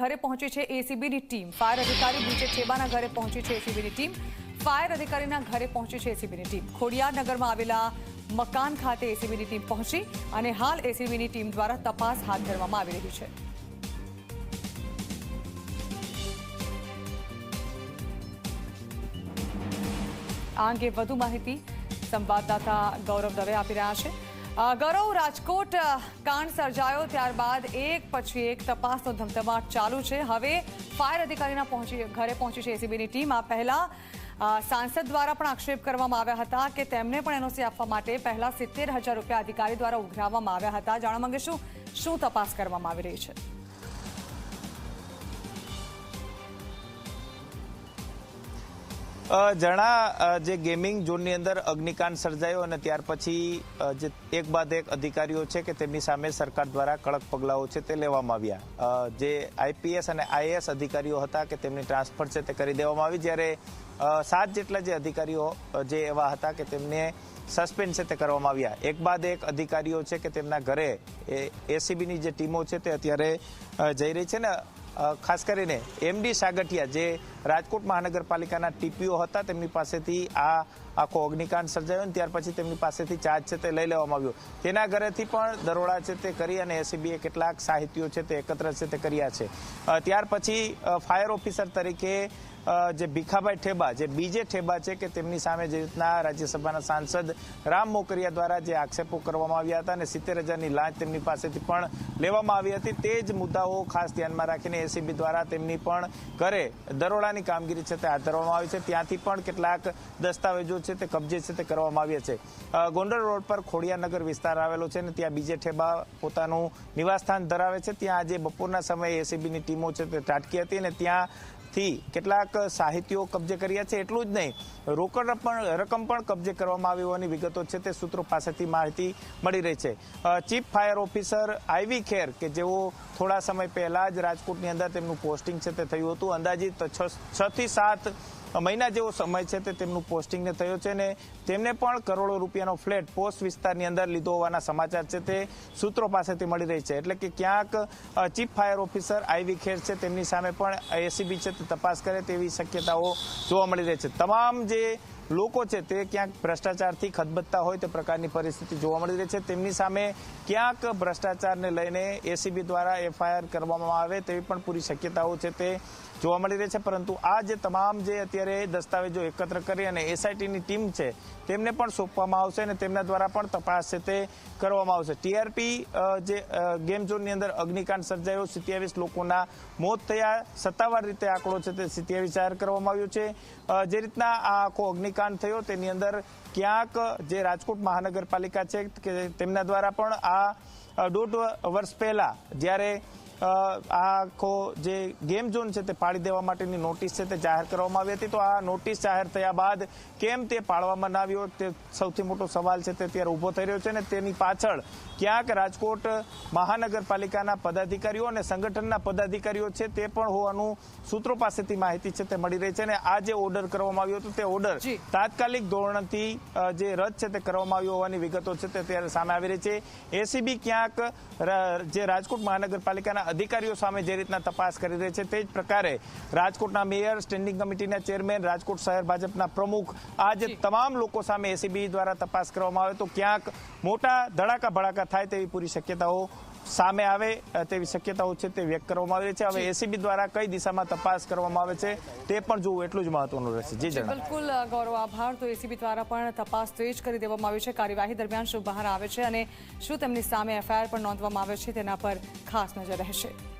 ઘરે પહોંચી છે એસીબીની ટીમ. ફાયર અધિકારી બીજે છેબાના ઘરે પહોંચી છે એસીબીની ટીમ. ફાયર અધિકારીના ઘરે પહોંચી છે એસીબીની ટીમ. ખોડિયાર નગરમાં આવેલા મકાન ખાતે એસીબીની ટીમ પહોંચી અને હાલ એસીબીની ટીમ દ્વારા તપાસ હાથ ધરવામાં આવી રહી છે. આ અંગે વધુ માહિતી સંવાદદાતા ગૌરવ દવે આપી રહ્યા છે. ગૌરવ, રાજકોટ કાંડ સર્જાયો ત્યારબાદ એક પછી એક તપાસનો ધમધમાટ ચાલુ છે. હવે ફાયર અધિકારીના પહોંચી, ઘરે પહોંચી છે એસીબીની ટીમ. આ પહેલા સાંસદ દ્વારા પણ આક્ષેપ કરવામાં આવ્યા હતા કે તેમને પણ એનઓસી આપવા માટે પહેલા સિત્તેર હજાર રૂપિયા અધિકારી દ્વારા ઉઘરાવવામાં આવ્યા હતા. જાણવા માંગીશું શું તપાસ કરવામાં આવી રહી છે. જણા જે ગેમિંગ ઝોનની અંદર અગ્નિકાંડ સર્જાયો અને ત્યાર પછી જે એક બાદ એક અધિકારીઓ છે કે તેમની સામે સરકાર દ્વારા કડક પગલાઓ છે તે લેવામાં આવ્યા. જે આઈપીએસ અને આઈએએસ અધિકારીઓ હતા કે તેમની ટ્રાન્સફર છે તે કરી દેવામાં આવી. જ્યારે સાત જેટલા જે અધિકારીઓ જે એવા હતા કે તેમને સસ્પેન્ડ છે તે કરવામાં આવ્યા. એક બાદ એક અધિકારીઓ છે કે તેમના ઘરે એસીબીની જે ટીમો છે તે અત્યારે જઈ રહી છે ને ખાસ કરીને એમડી સાગઠિયા જે રાજકોટ મહાનગરપાલિકાના ટીપીઓ હતા, તેમની પાસેથી આ આખો અગ્નિકાંડ સર્જાયો ને ત્યાર પછી તેમની પાસેથી ચાર્જ છે તે લઈ લેવામાં આવ્યો. તેના ઘરેથી પણ દરોડા છે તે કરી અને એસીબીએ કેટલાક સાહિત્યો છે તે એકત્ર છે તે કર્યા છે. ત્યાર પછી ફાયર ઓફિસર તરીકે જે ભીખાભાઈ ઠેબા, જે બીજે ઠેબા છે કે તેમની સામે જે રીતના રાજ્યસભાના સાંસદ રામ મોકરિયા દ્વારા જે આક્ષેપો કરવામાં આવ્યા હતા અને સિત્તેર હજારની લાંચ તેમની પાસેથી પણ લેવામાં આવી હતી. તે જ મુદ્દાઓ ખાસ ધ્યાનમાં રાખીને એસીબી દ્વારા તેમની પણ ઘરે દરોડાની કામગીરી છે તે હાથ ધરવામાં આવી છે. ત્યાંથી પણ કેટલાક દસ્તાવેજો છે તે કબજે છે તે કરવામાં આવ્યા છે. ગોંડલ રોડ પર ખોડિયાનગર વિસ્તાર આવેલો છે ને ત્યાં બીજે ઠેબા પોતાનું નિવાસસ્થાન ધરાવે છે. ત્યાં આજે બપોરના સમયે એસીબીની ટીમો છે તે ત્રાટકી હતી અને ત્યાં થી કેટલાક સાહિત્યો કબજે કર્યા છે એટલું જ નહીં. રોકડ પણ, રકમ પણ કબજે કરવામાં આવી હોવાની વિગતો છે તે સૂત્રો પાસેથી માહિતી મળી રહી છે. Chief fire officer I V Kher, કે જેઓ થોડા સમય પહેલા જ રાજકોટની અંદર તેમનું પોસ્ટિંગ છે તે થયું હતું. અંદાજિત છ- થી સાત મહિના જેવો સમય છે તે તેમનું પોસ્ટિંગને થયો છે ને તેમને પણ કરોડો રૂપિયાનો ફ્લેટ પોસ્ટ વિસ્તારની અંદર લીધો હોવાના સમાચાર છે તે સૂત્રો પાસેથી મળી રહી છે. એટલે કે ક્યાંક chief fire officer I V Kher છે, તેમની સામે પણ એસીબી છે તે તપાસ કરે તેવી શક્યતાઓ જોવા મળી રહી છે. તમામ જે લોકો છે તે ક્યાંક ભ્રષ્ટાચારથી ખદબદતા હોય તે પ્રકારની પરિસ્થિતિ જોવા મળી રહી છે. તેમની સામે ક્યાંક ભ્રષ્ટાચારને લઈને એસીબી દ્વારા એફઆઈઆર કરવામાં આવે તેવી પણ પૂરી શક્યતાઓ છે તે જોવા મળી રહી છે. પરંતુ આ જે તમામ જે અત્યારે દસ્તાવેજો એકત્ર કરી અને એસઆઈટીની ટીમ છે તેમને પણ સોંપવામાં આવશે અને તેમના દ્વારા પણ તપાસ છે તે કરવામાં આવશે. ટીઆરપી જે ગેમ ઝોનની અંદર અગ્નિકાંડ સર્જાયો. સિત્યાવીસ લોકોના મોત થયા. સત્તાવાર રીતે આંકડો છે તે સિત્યાવીસ જાહેર કરવામાં આવ્યો છે. જે રીતના આ આખો અગ્નિકાંડ થયો. તેની અંદર ક્યાંક જે રાજકોટ મહાનગરપાલિકા છે કે તેમના દ્વારા પણ આ દોઢ વર્ષ પહેલા જ્યારે આ આખો જે ગેમ ઝોન છે તે પાડી દેવા માટેની નોટિસ છે તે જાહેર કરવામાં આવી હતી. તો આ નોટિસ જાહેર થયા બાદ કેમ તે પાડવામાં ના આવ્યો? તે સૌથી મોટો સવાલ છે તે ત્યારે ઊભો થઈ રહ્યો છે અને તેની પાછળ ક્યાંક રાજકોટ મહાનગરપાલિકાના પદાધિકારીઓ અને સંગઠનના પદાધિકારીઓ છે તે પણ હોવાનું સૂત્રો પાસેથી માહિતી છે તે મળી રહી છે અને આ જે ઓર્ડર કરવામાં આવ્યો હતો તે ઓર્ડર તાત્કાલિક ધોરણથી જે રદ છે તે કરવામાં આવ્યો હોવાની વિગતો છે તે ત્યારે સામે આવી રહી છે. એસીબી ક્યાંક જે રાજકોટ મહાનગરપાલિકાના અધિકારીઓ સામે જે રીતના તપાસ કરી રહી છે તે જ પ્રકારે રાજકોટના મેયર સ્ટેન્ડિંગ કમિટીના ચેરમેન રાજકોટ શહેર ભાજપના પ્રમુખ આ જે. તમામ લોકો સામે એસીબી દ્વારા તપાસ કરવામાં આવે તો ક્યાંક મોટા ધડાકા ભડાકા થાય તેવી પૂરી શક્યતાઓ સામે આવે તેવી શક્યતાઓ છે તે વ્યક્ત કરવામાં આવી છે. હવે એસીબી દ્વારા કઈ દિશામાં તપાસ કરવામાં આવે છે તે પણ જોવું એટલું જ મહત્વનું રહેશે. જી જણાવો બિલકુલ ગૌરવ આભાર. તો એસીબી દ્વારા પણ તપાસ તેજ કરી દેવામાં આવી છે. કાર્યવાહી દરમિયાન શું બહાર આવે છે અને શું તેમની સામે એફઆઈઆર પણ નોંધવામાં આવે છે તેના પર ખાસ નજર રહેશે. Sure.